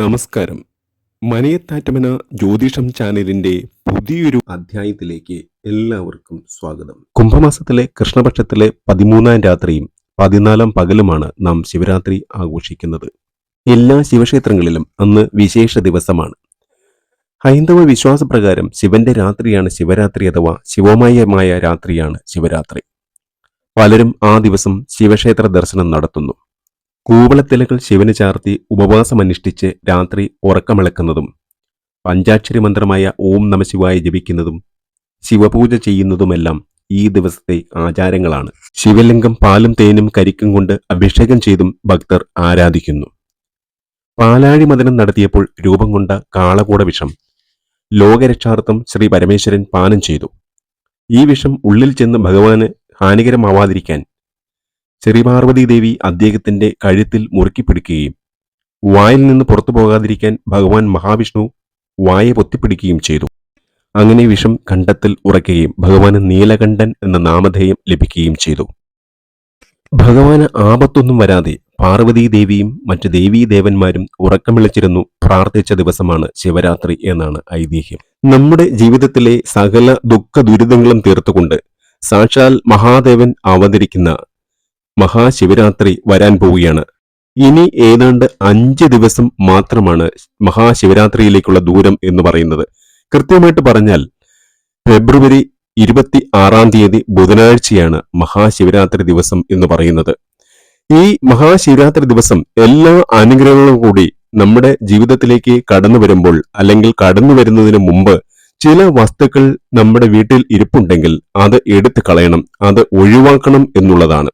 നമസ്കാരം. മനയത്താറ്റമന ജ്യോതിഷം ചാനലിന്റെ പുതിയൊരു അധ്യായത്തിലേക്ക് എല്ലാവർക്കും സ്വാഗതം. കുംഭമാസത്തിലെ കൃഷ്ണപക്ഷത്തിലെ പതിമൂന്നാം രാത്രിയും പതിനാലാം പകലുമാണ് നാം ശിവരാത്രി ആഘോഷിക്കുന്നത്. എല്ലാ ശിവക്ഷേത്രങ്ങളിലും അന്ന് വിശേഷ ദിവസമാണ്. ഹൈന്ദവ വിശ്വാസപ്രകാരം ശിവന്റെ രാത്രിയാണ് ശിവരാത്രി അഥവാ ശിവമയമായ രാത്രിയാണ് ശിവരാത്രി. പലരും ആ ദിവസം ശിവക്ഷേത്ര ദർശനം നടത്തുന്നു. കൂവളത്തിലകൾ ശിവന് ചാർത്തി ഉപവാസമനുഷ്ഠിച്ച് രാത്രി ഉറക്കമിളക്കുന്നതും പഞ്ചാക്ഷരി മന്ത്രമായ ഓം നമശിവായ ജപിക്കുന്നതും ശിവപൂജ ചെയ്യുന്നതുമെല്ലാം ഈ ദിവസത്തെ ആചാരങ്ങളാണ്. ശിവലിംഗം പാലും തേനും കരിക്കും കൊണ്ട് അഭിഷേകം ചെയ്തും ഭക്തർ ആരാധിക്കുന്നു. പാലാഴി മദനം നടത്തിയപ്പോൾ രൂപം കൊണ്ട കാളകൂട വിഷം ലോകരക്ഷാർത്ഥം ശ്രീ പരമേശ്വരൻ പാനം ചെയ്തു. ഈ വിഷം ഉള്ളിൽ ചെന്ന് ഭഗവാന് ഹാനികരമാവാതിരിക്കാൻ ശ്രീപാർവതി ദേവി അദ്ദേഹത്തിന്റെ കഴുത്തിൽ മുറുക്കി പിടിക്കുകയും വായിൽ നിന്ന് പുറത്തു പോകാതിരിക്കാൻ ഭഗവാൻ മഹാവിഷ്ണു വായ പൊത്തിപ്പിടിക്കുകയും ചെയ്തു. അങ്ങനെ വിഷം കണ്ടത്തിൽ ഉറയ്ക്കുകയും ഭഗവാന് നീലകണ്ഠൻ എന്ന നാമധേയം ലഭിക്കുകയും ചെയ്തു. ഭഗവാന് ആപത്തൊന്നും വരാതെ പാർവതീ ദേവിയും മറ്റ് ദേവീ ദേവന്മാരും ഉറക്കം വിളിച്ചിരുന്നു പ്രാർത്ഥിച്ച ദിവസമാണ് ശിവരാത്രി എന്നാണ് ഐതിഹ്യം. നമ്മുടെ ജീവിതത്തിലെ സകല ദുഃഖ ദുരിതങ്ങളും തീർത്തുകൊണ്ട് സാക്ഷാൽ മഹാദേവൻ അവതരിക്കുന്ന മഹാശിവരാത്രി വരാൻ പോവുകയാണ്. ഇനി ഏതാണ്ട് അഞ്ച് ദിവസം മാത്രമാണ് മഹാശിവരാത്രിയിലേക്കുള്ള ദൂരം എന്ന് പറയുന്നത്. കൃത്യമായിട്ട് പറഞ്ഞാൽ ഫെബ്രുവരി ഇരുപത്തി ആറാം തീയതി ബുധനാഴ്ചയാണ് മഹാശിവരാത്രി ദിവസം എന്ന് പറയുന്നത്. ഈ മഹാശിവരാത്രി ദിവസം എല്ലാ അനുഗ്രഹങ്ങളും കൂടി നമ്മുടെ ജീവിതത്തിലേക്ക് കടന്നു വരുമ്പോൾ അല്ലെങ്കിൽ കടന്നു വരുന്നതിന് മുമ്പ് ചില വസ്തുക്കൾ നമ്മുടെ വീട്ടിൽ ഇരിപ്പുണ്ടെങ്കിൽ അത് എടുത്തു കളയണം അത് ഒഴിവാക്കണം എന്നുള്ളതാണ്.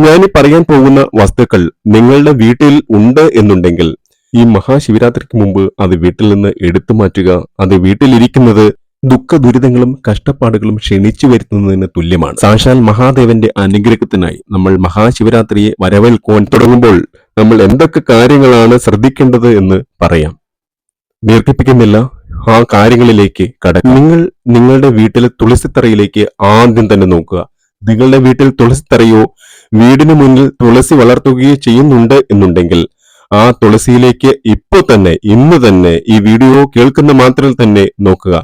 ഞാൻ പറയാൻ പോകുന്ന വസ്തുക്കൾ നിങ്ങളുടെ വീട്ടിൽ ഉണ്ട് എന്നുണ്ടെങ്കിൽ ഈ മഹാശിവരാത്രിക്ക് മുമ്പ് അത് വീട്ടിൽ നിന്ന് എടുത്തു മാറ്റുക. അത് വീട്ടിലിരിക്കുന്നത് ദുഃഖ ദുരിതങ്ങളും കഷ്ടപ്പാടുകളും ക്ഷണിച്ചു വരുത്തുന്നതിന് തുല്യമാണ്. സാക്ഷാൽ മഹാദേവന്റെ അനുഗ്രഹത്തിനായി നമ്മൾ മഹാശിവരാത്രിയെ വരവേൽക്കുവാൻ തുടങ്ങുമ്പോൾ നമ്മൾ എന്തൊക്കെ കാര്യങ്ങളാണ് ശ്രദ്ധിക്കേണ്ടത് എന്ന് പറയാം. ദീർഘിപ്പിക്കുന്നില്ല. ആ കാര്യങ്ങളിലേക്ക് കടക്കും. നിങ്ങൾ നിങ്ങളുടെ വീട്ടിലെ തുളസിത്തറയിലേക്ക് ആദ്യം തന്നെ നോക്കുക. നിങ്ങളുടെ വീട്ടിൽ തുളസിത്തറയോ വീടിന് മുന്നിൽ തുളസി വളർത്തുകയോ ചെയ്യുന്നുണ്ട് എന്നുണ്ടെങ്കിൽ ആ തുളസിയിലേക്ക് ഇപ്പോൾ തന്നെ ഇന്ന് തന്നെ ഈ വീഡിയോ കേൾക്കുന്ന മാത്രം തന്നെ നോക്കുക.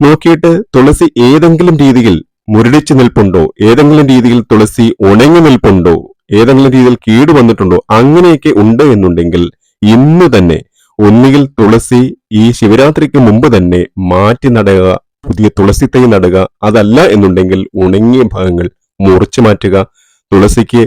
നോക്കിയിട്ട് തുളസി ഏതെങ്കിലും രീതിയിൽ മുരടിച്ചു നിൽപ്പുണ്ടോ? ഏതെങ്കിലും രീതിയിൽ തുളസി ഉണങ്ങി നിൽപ്പുണ്ടോ? ഏതെങ്കിലും രീതിയിൽ കീട് വന്നിട്ടുണ്ടോ? അങ്ങനെയൊക്കെ ഉണ്ട് എന്നുണ്ടെങ്കിൽ ഇന്ന് തന്നെ ഒന്നുകിൽ തുളസി ഈ ശിവരാത്രിക്ക് മുമ്പ് തന്നെ മാറ്റി നടുക പുതിയ തുളസി തൈ നടുക അതല്ല എന്നുണ്ടെങ്കിൽ ഉണങ്ങിയ ഭാഗങ്ങൾ മുറിച്ചു മാറ്റുക തുളസിക്ക്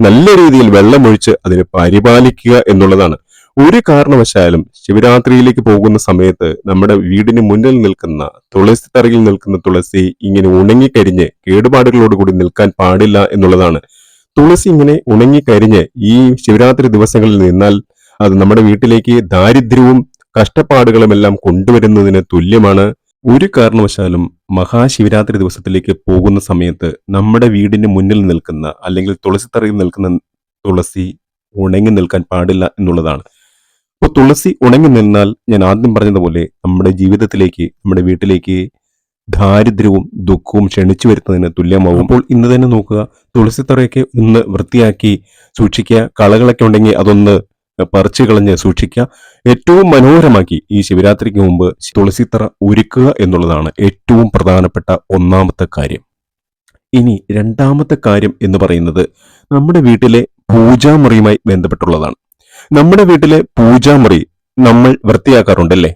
നല്ല രീതിയിൽ വെള്ളമൊഴിച്ച് അതിനെ പരിപാലിക്കുക എന്നുള്ളതാണ്. ഒരു കാരണവശാലും ശിവരാത്രിയിലേക്ക് പോകുന്ന സമയത്ത് നമ്മുടെ വീടിന് മുന്നിൽ നിൽക്കുന്ന തുളസി തറയിൽ നിൽക്കുന്ന തുളസി ഇങ്ങനെ ഉണങ്ങിക്കരിഞ്ഞ് കേടുപാടുകളോടുകൂടി നിൽക്കാൻ പാടില്ല എന്നുള്ളതാണ്. തുളസി ഇങ്ങനെ ഉണങ്ങിക്കരിഞ്ഞ് ഈ ശിവരാത്രി ദിവസങ്ങളിൽ നിന്നാൽ അത് നമ്മുടെ വീട്ടിലേക്ക് ദാരിദ്ര്യവും കഷ്ടപ്പാടുകളുമെല്ലാം കൊണ്ടുവരുന്നതിന് തുല്യമാണ്. ഒരു കാരണവശാലും മഹാശിവരാത്രി ദിവസത്തിലേക്ക് പോകുന്ന സമയത്ത് നമ്മുടെ വീടിന് മുന്നിൽ നിൽക്കുന്ന അല്ലെങ്കിൽ തുളസിത്തറയിൽ നിൽക്കുന്ന തുളസി ഉണങ്ങി നിൽക്കാൻ പാടില്ല എന്നുള്ളതാണ്. അപ്പോൾ തുളസി ഉണങ്ങി നിന്നാൽ ഞാൻ ആദ്യം പറഞ്ഞതുപോലെ നമ്മുടെ ജീവിതത്തിലേക്ക് നമ്മുടെ വീട്ടിലേക്ക് ദാരിദ്ര്യവും ദുഃഖവും ക്ഷണിച്ചു വരുന്നതിന് തുല്യമാവും. അപ്പോൾ ഇന്ന് തന്നെ നോക്കുക തുളസിത്തറയൊക്കെ ഒന്ന് വൃത്തിയാക്കി സൂക്ഷിക്കുക കളകളൊക്കെ ഉണ്ടെങ്കിൽ അതൊന്ന് പറിച്ചു കളഞ്ഞ് സൂക്ഷിക്കുക ഏറ്റവും മനോഹരമാക്കി ഈ ശിവരാത്രിക്ക് മുമ്പ് തുളസിത്തറ ഒരുക്കുക എന്നുള്ളതാണ് ഏറ്റവും പ്രധാനപ്പെട്ട ഒന്നാമത്തെ കാര്യം. ഇനി രണ്ടാമത്തെ കാര്യം എന്ന് പറയുന്നത് നമ്മുടെ വീട്ടിലെ പൂജാമുറിയുമായി ബന്ധപ്പെട്ടുള്ളതാണ്. നമ്മുടെ വീട്ടിലെ പൂജാമുറി നമ്മൾ വൃത്തിയാക്കാറുണ്ടല്ലേ?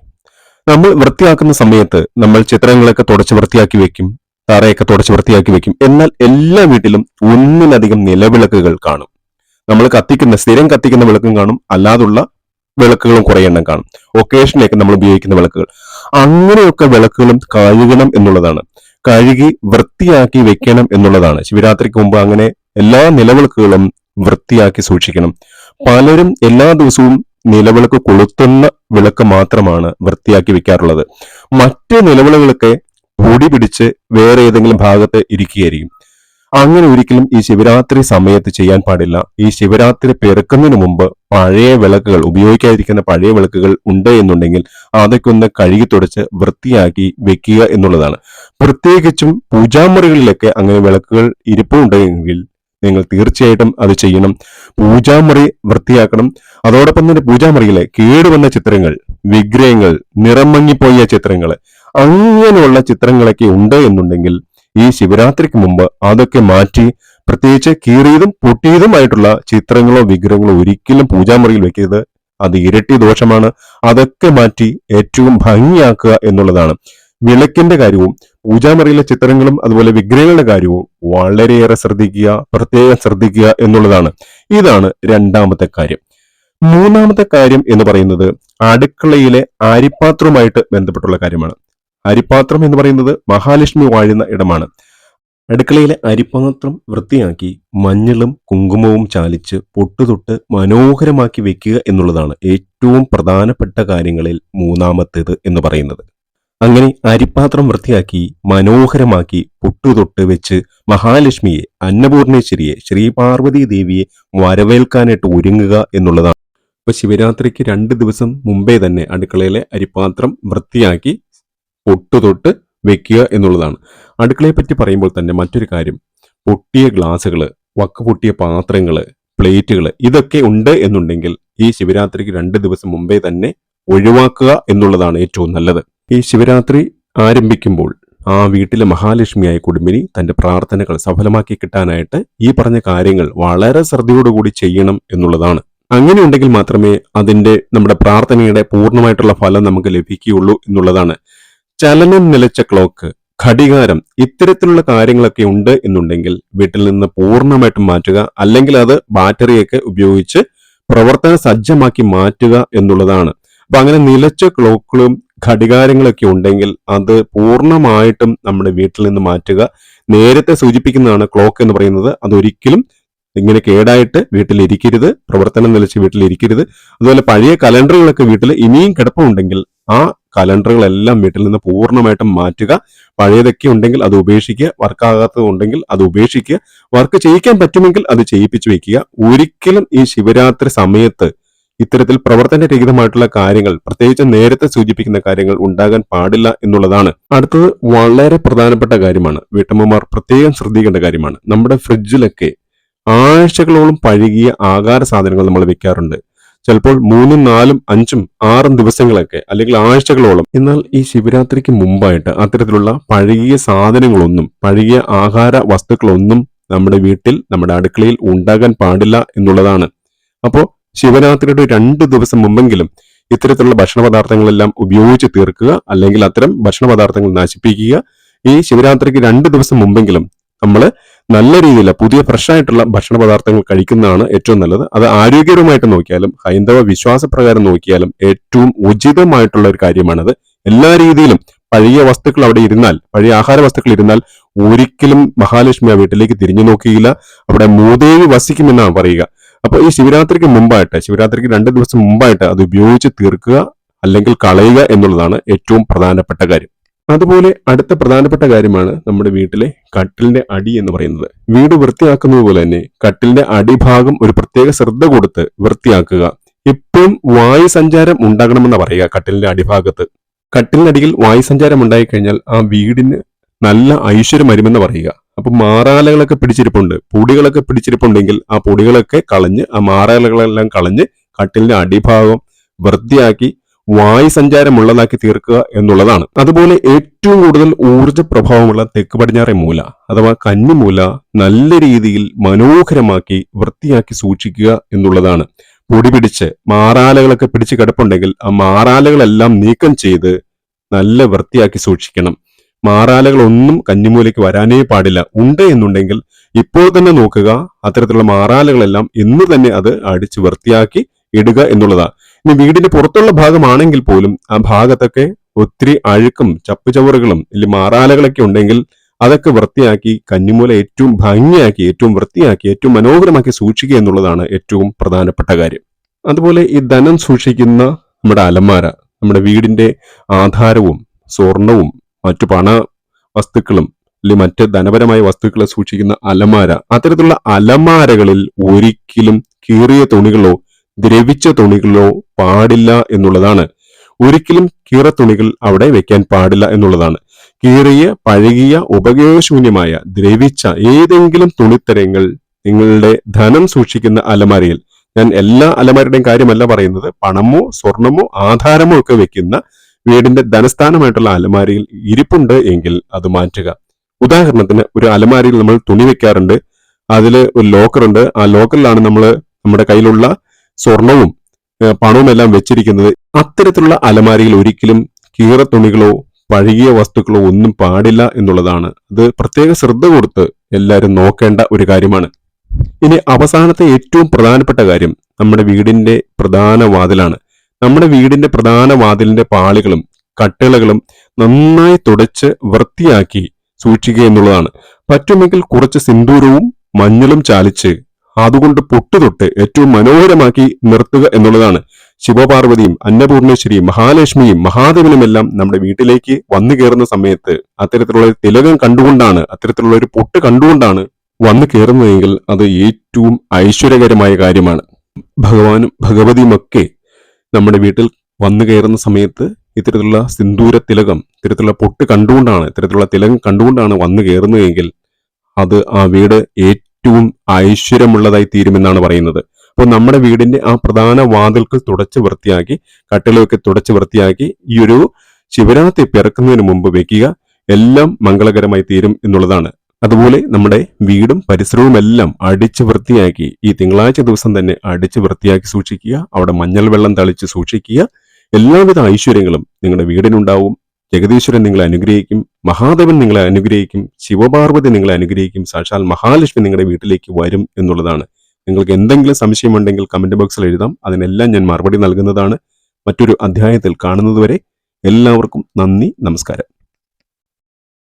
നമ്മൾ വൃത്തിയാക്കുന്ന സമയത്ത് നമ്മൾ ചിത്രങ്ങളൊക്കെ തുടച്ച് വൃത്തിയാക്കി വെക്കും തറയൊക്കെ തുടച്ച് വൃത്തിയാക്കി വെക്കും. എന്നാൽ എല്ലാ വീട്ടിലും ഒന്നിലധികം നിലവിളക്കുകൾ കാണും. നമ്മൾ കത്തിക്കുന്ന സ്ഥിരം കത്തിക്കുന്ന വിളക്കും കാണും. അല്ലാതുള്ള വിളക്കുകളും കുറെ എണ്ണം കാണും. ഒക്കേഷനിലേക്ക് നമ്മൾ ഉപയോഗിക്കുന്ന വിളക്കുകൾ. അങ്ങനെയൊക്കെ വിളക്കുകളും കഴുകണം എന്നുള്ളതാണ്. കഴുകി വൃത്തിയാക്കി വെക്കണം എന്നുള്ളതാണ്. ശിവരാത്രിക്ക് മുമ്പ് അങ്ങനെ എല്ലാ നിലവിളക്കുകളും വൃത്തിയാക്കി സൂക്ഷിക്കണം. പലരും എല്ലാ ദിവസവും നിലവിളക്ക് കൊളുത്തുന്ന വിളക്ക് മാത്രമാണ് വൃത്തിയാക്കി വെക്കാറുള്ളത്. മറ്റ് നിലവിളകളൊക്കെ പൊടി പിടിച്ച് വേറെ ഏതെങ്കിലും ഭാഗത്ത് ഇരിക്കുകയായിരിക്കും. അങ്ങനെ ഒരിക്കലും ഈ ശിവരാത്രി സമയത്ത് ചെയ്യാൻ പാടില്ല. ഈ ശിവരാത്രി പെറുക്കുന്നതിന് മുമ്പ് പഴയ വിളക്കുകൾ ഉപയോഗിക്കാതിരിക്കുന്ന പഴയ വിളക്കുകൾ ഉണ്ട് എന്നുണ്ടെങ്കിൽ അതൊക്കെ ഒന്ന് കഴുകി തുടച്ച് വൃത്തിയാക്കി വെക്കുക എന്നുള്ളതാണ്. പ്രത്യേകിച്ചും പൂജാമുറികളിലൊക്കെ അങ്ങനെ വിളക്കുകൾ ഇരിപ്പുണ്ടെങ്കിൽ നിങ്ങൾ തീർച്ചയായിട്ടും അത് ചെയ്യണം. പൂജാമുറി വൃത്തിയാക്കണം. അതോടൊപ്പം തന്നെ പൂജാമുറിയിലെ കേടുവന്ന ചിത്രങ്ങൾ വിഗ്രഹങ്ങൾ നിറം മങ്ങിപ്പോയ ചിത്രങ്ങൾ അങ്ങനെയുള്ള ചിത്രങ്ങളൊക്കെ ഉണ്ട് എന്നുണ്ടെങ്കിൽ ഈ ശിവരാത്രിക്ക് മുമ്പ് അതൊക്കെ മാറ്റി പ്രത്യേകിച്ച് കീറിയതും പൊട്ടിയതുമായിട്ടുള്ള ചിത്രങ്ങളോ വിഗ്രഹങ്ങളോ ഒരിക്കലും പൂജാമുറിയിൽ വെക്കരുത്. അത് ഇരട്ടി ദോഷമാണ്. അതൊക്കെ മാറ്റി ഏറ്റവും ഭംഗിയാക്കുക എന്നുള്ളതാണ്. വിളക്കിന്റെ കാര്യവും പൂജാമുറിയിലെ ചിത്രങ്ങളും അതുപോലെ വിഗ്രഹങ്ങളുടെ കാര്യവും വളരെയേറെ ശ്രദ്ധിക്കുക പ്രത്യേകം ശ്രദ്ധിക്കുക എന്നുള്ളതാണ്. ഇതാണ് രണ്ടാമത്തെ കാര്യം. മൂന്നാമത്തെ കാര്യം എന്ന് പറയുന്നത് അടുക്കളയിലെ അരിപ്പാത്രവുമായിട്ട് ബന്ധപ്പെട്ടുള്ള കാര്യമാണ്. അരിപ്പാത്രം എന്ന് പറയുന്നത് മഹാലക്ഷ്മി വാഴുന്ന ഇടമാണ്. അടുക്കളയിലെ അരിപ്പാത്രം വൃത്തിയാക്കി മഞ്ഞളും കുങ്കുമവും ചാലിച്ച് പൊട്ടുതൊട്ട് മനോഹരമാക്കി വെക്കുക എന്നുള്ളതാണ് ഏറ്റവും പ്രധാനപ്പെട്ട കാര്യങ്ങളിൽ മൂന്നാമത്തേത് എന്ന് പറയുന്നത്. അങ്ങനെ അരിപ്പാത്രം വൃത്തിയാക്കി മനോഹരമാക്കി പൊട്ടുതൊട്ട് വെച്ച് മഹാലക്ഷ്മിയെ അന്നപൂർണേശ്വരിയെ ശ്രീ പാർവതി ദേവിയെ വരവേൽക്കാനായിട്ട് ഒരുങ്ങുക എന്നുള്ളതാണ്. ഇപ്പൊ ശിവരാത്രിക്ക് രണ്ട് ദിവസം മുമ്പേ തന്നെ അടുക്കളയിലെ അരിപ്പാത്രം വൃത്തിയാക്കി പൊട്ടുതൊട്ട് വെക്കുക എന്നുള്ളതാണ്. അടുക്കളയെ പറ്റി പറയുമ്പോൾ തന്നെ മറ്റൊരു കാര്യം. പൊട്ടിയ ഗ്ലാസ്സുകൾ വക്ക് പൊട്ടിയ പാത്രങ്ങൾ പ്ലേറ്റുകൾ ഇതൊക്കെ ഉണ്ട് എന്നുണ്ടെങ്കിൽ ഈ ശിവരാത്രിക്ക് രണ്ട് ദിവസം മുമ്പേ തന്നെ ഒഴിവാക്കുക എന്നുള്ളതാണ് ഏറ്റവും നല്ലത്. ഈ ശിവരാത്രി ആരംഭിക്കുമ്പോൾ ആ വീട്ടിലെ മഹാലക്ഷ്മിയായ കുടുംബിനി തന്റെ പ്രാർത്ഥനകൾ സഫലമാക്കി കിട്ടാനായിട്ട് ഈ പറഞ്ഞ കാര്യങ്ങൾ വളരെ ശ്രദ്ധയോടുകൂടി ചെയ്യണം എന്നുള്ളതാണ്. അങ്ങനെ ഉണ്ടെങ്കിൽ മാത്രമേ അതിന്റെ നമ്മുടെ പ്രാർത്ഥനയുടെ പൂർണമായിട്ടുള്ള ഫലം നമുക്ക് ലഭിക്കുകയുള്ളൂ എന്നുള്ളതാണ്. ചലനം നിലച്ച ക്ലോക്ക് ഘടികാരം ഇത്തരത്തിലുള്ള കാര്യങ്ങളൊക്കെ ഉണ്ട് എന്നുണ്ടെങ്കിൽ വീട്ടിൽ നിന്ന് പൂർണമായിട്ടും മാറ്റുക അല്ലെങ്കിൽ അത് ബാറ്ററിയൊക്കെ ഉപയോഗിച്ച് പ്രവർത്തന സജ്ജമാക്കി മാറ്റുക എന്നുള്ളതാണ്. അപ്പൊ അങ്ങനെ നിലച്ച ക്ലോക്കുകളും ഘടികാരങ്ങളൊക്കെ ഉണ്ടെങ്കിൽ അത് പൂർണമായിട്ടും നമ്മുടെ വീട്ടിൽ നിന്ന് മാറ്റുക. നേരത്തെ സൂചിപ്പിക്കുന്നതാണ് ക്ലോക്ക് എന്ന് പറയുന്നത്. അതൊരിക്കലും ഇങ്ങനെ കേടായിട്ട് വീട്ടിൽ ഇരിക്കരുത് പ്രവർത്തനം നിലച്ച് വീട്ടിൽ ഇരിക്കരുത്. അതുപോലെ പഴയ കലണ്ടറുകളൊക്കെ വീട്ടിൽ ഇനിയും കിടപ്പുണ്ടെങ്കിൽ ആ കലണ്ടറുകളെല്ലാം വീട്ടിൽ നിന്ന് പൂർണമായിട്ടും മാറ്റുക. പഴയതൊക്കെ ഉണ്ടെങ്കിൽ അത് ഉപേക്ഷിക്കുക. വർക്കാകാത്തത് ഉണ്ടെങ്കിൽ അത് ഉപേക്ഷിക്കുക. വർക്ക് ചെയ്യിക്കാൻ പറ്റുമെങ്കിൽ അത് ചെയ്യിപ്പിച്ചു വെക്കുക. ഒരിക്കലും ഈ ശിവരാത്രി സമയത്ത് ഇത്തരത്തിൽ പ്രവർത്തനരഹിതമായിട്ടുള്ള കാര്യങ്ങൾ പ്രത്യേകിച്ച് നേരത്തെ സൂചിപ്പിക്കുന്ന കാര്യങ്ങൾ ഉണ്ടാകാൻ പാടില്ല എന്നുള്ളതാണ്. അടുത്തത് വളരെ പ്രധാനപ്പെട്ട കാര്യമാണ്. വീട്ടമ്മമാർ പ്രത്യേകം ശ്രദ്ധിക്കേണ്ട കാര്യമാണ്. നമ്മുടെ ഫ്രിഡ്ജിലൊക്കെ ആഴ്ചകളോളം പഴകിയ ആകാര സാധനങ്ങൾ നമ്മൾ വെക്കാറുണ്ട്. ചിലപ്പോൾ മൂന്നും നാലും അഞ്ചും ആറും ദിവസങ്ങളൊക്കെ അല്ലെങ്കിൽ ആഴ്ചകളോളം. എന്നാൽ ഈ ശിവരാത്രിക്ക് മുമ്പായിട്ട് അത്തരത്തിലുള്ള പഴകിയ സാധനങ്ങളൊന്നും പഴകിയ ആഹാര വസ്തുക്കളൊന്നും നമ്മുടെ വീട്ടിൽ നമ്മുടെ അടുക്കളയിൽ ഉണ്ടാകാൻ പാടില്ല എന്നുള്ളതാണ്. അപ്പോൾ ശിവരാത്രിയുടെ രണ്ട് ദിവസം മുമ്പെങ്കിലും ഇത്തരത്തിലുള്ള ഭക്ഷണ പദാർത്ഥങ്ങളെല്ലാം ഉപയോഗിച്ച് തീർക്കുക അല്ലെങ്കിൽ അത്തരം ഭക്ഷണ പദാർത്ഥങ്ങൾ നശിപ്പിക്കുക ഈ ശിവരാത്രിക്ക് രണ്ട് ദിവസം മുമ്പെങ്കിലും നമ്മൾ നല്ല രീതിയിൽ പുതിയ ഫ്രഷ് ആയിട്ടുള്ള ഭക്ഷണ പദാർത്ഥങ്ങൾ കഴിക്കുന്നതാണ് ഏറ്റവും നല്ലത്. അത് ആരോഗ്യപരമായിട്ട് നോക്കിയാലും ഹൈന്ദവ വിശ്വാസപ്രകാരം നോക്കിയാലും ഏറ്റവും ഉചിതമായിട്ടുള്ള ഒരു കാര്യമാണത്. എല്ലാ രീതിയിലും പഴയ വസ്തുക്കൾ അവിടെ ഇരുന്നാൽ പഴയ ആഹാര വസ്തുക്കൾ ഇരുന്നാൽ ഒരിക്കലും മഹാലക്ഷ്മി ആ വീട്ടിലേക്ക് തിരിഞ്ഞു നോക്കിയില്ല അവിടെ മൂദേവി വസിക്കുമെന്നാണ് പറയുക. അപ്പൊ ഈ ശിവരാത്രിക്ക് മുമ്പായിട്ട് ശിവരാത്രിക്ക് രണ്ട് ദിവസം മുമ്പായിട്ട് അത് ഉപയോഗിച്ച് തീർക്കുക അല്ലെങ്കിൽ കളയുക എന്നുള്ളതാണ് ഏറ്റവും പ്രധാനപ്പെട്ട കാര്യം. അതുപോലെ അടുത്ത പ്രധാനപ്പെട്ട കാര്യമാണ് നമ്മുടെ വീട്ടിലെ കട്ടിലിന്റെ അടി എന്ന് പറയുന്നത്. വീട് വൃത്തിയാക്കുന്നത് പോലെ തന്നെ കട്ടിലിന്റെ അടിഭാഗം ഒരു പ്രത്യേക ശ്രദ്ധ കൊടുത്ത് വൃത്തിയാക്കുക. എപ്പോഴും വായു സഞ്ചാരം ഉണ്ടാകണമെന്ന് പറയുക കട്ടിലിന്റെ അടിഭാഗത്ത്. കട്ടിലിനടിയിൽ വായു സഞ്ചാരം ഉണ്ടായി കഴിഞ്ഞാൽ ആ വീടിന് നല്ല ഐശ്വര്യം വരുമെന്ന് പറയുക. അപ്പൊ മാറാലകളൊക്കെ പിടിച്ചിരിപ്പുണ്ട്. പൊടികളൊക്കെ പിടിച്ചിരിപ്പുണ്ടെങ്കിൽ ആ പൊടികളൊക്കെ കളഞ്ഞ് ആ മാറാലകളെല്ലാം കളഞ്ഞ് കട്ടിലിന്റെ അടിഭാഗം വൃത്തിയാക്കി വായു സഞ്ചാരമുള്ളതാക്കി തീർക്കുക എന്നുള്ളതാണ്. അതുപോലെ ഏറ്റവും കൂടുതൽ ഊർജ പ്രഭാവമുള്ള തെക്ക് പടിഞ്ഞാറെ മൂല അഥവാ കന്നിമൂല നല്ല രീതിയിൽ മനോഹരമാക്കി വൃത്തിയാക്കി സൂക്ഷിക്കുക എന്നുള്ളതാണ്. പൊടി പിടിച്ച് മാറാലകളൊക്കെ പിടിച്ച് കിടപ്പുണ്ടെങ്കിൽ ആ മാറാലകളെല്ലാം നീക്കം ചെയ്ത് നല്ല വൃത്തിയാക്കി സൂക്ഷിക്കണം. മാറാലകളൊന്നും കന്നിമൂലയ്ക്ക് വരാനേ പാടില്ല. ഉണ്ട് എന്നുണ്ടെങ്കിൽ ഇപ്പോൾ തന്നെ നോക്കുക. അത്തരത്തിലുള്ള മാറാലകളെല്ലാം ഇന്ന് തന്നെ അത് അടിച്ച് വൃത്തിയാക്കി ഇടുക എന്നുള്ളതാണ് ഇനി വീടിന്റെ പുറത്തുള്ള ഭാഗമാണെങ്കിൽ പോലും ആ ഭാഗത്തൊക്കെ ഒത്തിരി അഴുക്കും ചപ്പുചവറുകളും ഇല്ലെങ്കിൽ മാറാലകളൊക്കെ ഉണ്ടെങ്കിൽ അതൊക്കെ വൃത്തിയാക്കി കന്നിമൂല ഏറ്റവും ഭംഗിയാക്കി ഏറ്റവും വൃത്തിയാക്കി ഏറ്റവും മനോഹരമാക്കി സൂക്ഷിക്കുക എന്നുള്ളതാണ് ഏറ്റവും പ്രധാനപ്പെട്ട കാര്യം. അതുപോലെ ഈ ധനം സൂക്ഷിക്കുന്ന നമ്മുടെ അലമാര നമ്മുടെ വീടിന്റെ ആധാരവും സ്വർണവും മറ്റു പണ വസ്തുക്കളും അല്ലെങ്കിൽ മറ്റ് ധനപരമായ വസ്തുക്കളെ സൂക്ഷിക്കുന്ന അലമാര അത്തരത്തിലുള്ള അലമാരകളിൽ ഒരിക്കലും കീറിയ തുണികളോ ദ്രവിച്ച തുണികളോ പാടില്ല എന്നുള്ളതാണ്. ഒരിക്കലും കീറ തുണികൾ അവിടെ വെക്കാൻ പാടില്ല എന്നുള്ളതാണ്. കീറിയ പഴകിയ ഉപയോഗശൂന്യമായ ദ്രവിച്ച ഏതെങ്കിലും തുണിത്തരങ്ങൾ നിങ്ങളുടെ ധനം സൂക്ഷിക്കുന്ന അലമാരയിൽ ഞാൻ എല്ലാ അലമാരയുടെയും കാര്യമല്ല പറയുന്നത് പണമോ സ്വർണമോ ആധാരമോ ഒക്കെ വെക്കുന്ന വീടിന്റെ ധനസ്ഥാനമായിട്ടുള്ള അലമാരയിൽ ഇരിപ്പുണ്ട് എങ്കിൽ അത് മാറ്റുക. ഉദാഹരണത്തിന് ഒരു അലമാരയിൽ നമ്മൾ തുണി വെക്കാറുണ്ട് അതിൽ ഒരു ലോക്കർ ഉണ്ട് ആ ലോക്കറിലാണ് നമ്മൾ നമ്മുടെ കയ്യിലുള്ള സ്വർണവും ഏഹ് പണവും എല്ലാം വെച്ചിരിക്കുന്നത് അത്തരത്തിലുള്ള അലമാരിയിൽ ഒരിക്കലും കീറ തുണികളോ പഴകിയ വസ്തുക്കളോ ഒന്നും പാടില്ല എന്നുള്ളതാണ്. അത് പ്രത്യേക ശ്രദ്ധ കൊടുത്ത് എല്ലാവരും നോക്കേണ്ട ഒരു കാര്യമാണ്. ഇനി അവസാനത്തെ ഏറ്റവും പ്രധാനപ്പെട്ട കാര്യം നമ്മുടെ വീടിന്റെ പ്രധാന വാതിലാണ്. നമ്മുടെ വീടിന്റെ പ്രധാന വാതിലിന്റെ പാളികളും കട്ടിളകളും നന്നായി തുടച്ച് വൃത്തിയാക്കി സൂക്ഷിക്കുക എന്നുള്ളതാണ്. പറ്റുമെങ്കിൽ കുറച്ച് സിന്ദൂരവും മഞ്ഞളും ചാലിച്ച് അതുകൊണ്ട് പൊട്ടുതൊട്ട് ഏറ്റവും മനോഹരമാക്കി നിർത്തുക എന്നുള്ളതാണ് ശിവപാർവതിയും അന്നപൂർണേശ്വരിയും മഹാലക്ഷ്മിയും മഹാദേവനുമെല്ലാം നമ്മുടെ വീട്ടിലേക്ക് വന്നു കയറുന്ന സമയത്ത് അത്തരത്തിലുള്ള തിലകം കണ്ടുകൊണ്ടാണ് അത്തരത്തിലുള്ള ഒരു പൊട്ട് കണ്ടുകൊണ്ടാണ് വന്നു കയറുന്നതെങ്കിൽ അത് ഏറ്റവും ഐശ്വര്യകരമായ കാര്യമാണ്. ഭഗവാനും ഭഗവതിയുമൊക്കെ നമ്മുടെ വീട്ടിൽ വന്നു കയറുന്ന സമയത്ത് ഇത്തരത്തിലുള്ള സിന്ദൂര തിലകം ഇത്തരത്തിലുള്ള പൊട്ട് കണ്ടുകൊണ്ടാണ് ഇത്തരത്തിലുള്ള തിലകം കണ്ടുകൊണ്ടാണ് വന്നു കയറുന്നതെങ്കിൽ അത് ആ വീട് ഏറ്റവും ഐശ്വര്യമുള്ളതായി തീരുമെന്നാണ് പറയുന്നത്. അപ്പോൾ നമ്മുടെ വീടിന്റെ ആ പ്രധാന വാതിൽക്കൽ തുടച്ച് വൃത്തിയാക്കി കട്ടിലൊക്കെ തുടച്ച് വൃത്തിയാക്കി ഈ ഒരു ശിവരാത്രി പിറക്കുന്നതിന് മുമ്പ് വെക്കുക എല്ലാം മംഗളകരമായി തീരും എന്നുള്ളതാണ്. അതുപോലെ നമ്മുടെ വീടും പരിസരവും എല്ലാം അടിച്ച് വൃത്തിയാക്കി ഈ തിങ്കളാഴ്ച ദിവസം തന്നെ അടിച്ച് വൃത്തിയാക്കി സൂക്ഷിക്കുക അവിടെ മഞ്ഞൾ വെള്ളം തളിച്ച് സൂക്ഷിക്കുക എല്ലാവിധ ഐശ്വര്യങ്ങളും നിങ്ങളുടെ വീടിനുണ്ടാവും. ജഗദീശ്വരൻ നിങ്ങളെ അനുഗ്രഹിക്കും മഹാദേവൻ നിങ്ങളെ അനുഗ്രഹിക്കും ശിവപാർവതി നിങ്ങളെ അനുഗ്രഹിക്കും സാക്ഷാൽ മഹാലക്ഷ്മി നിങ്ങളുടെ വീട്ടിലേക്ക് വരും എന്നുള്ളതാണ്. നിങ്ങൾക്ക് എന്തെങ്കിലും സംശയമുണ്ടെങ്കിൽ കമന്റ് ബോക്സിൽ എഴുതാം. അതിനെല്ലാം ഞാൻ മറുപടി നൽകുന്നതാണ്. മറ്റൊരു അധ്യായത്തിൽ കാണുന്നതുവരെ എല്ലാവർക്കും നന്ദി നമസ്കാരം.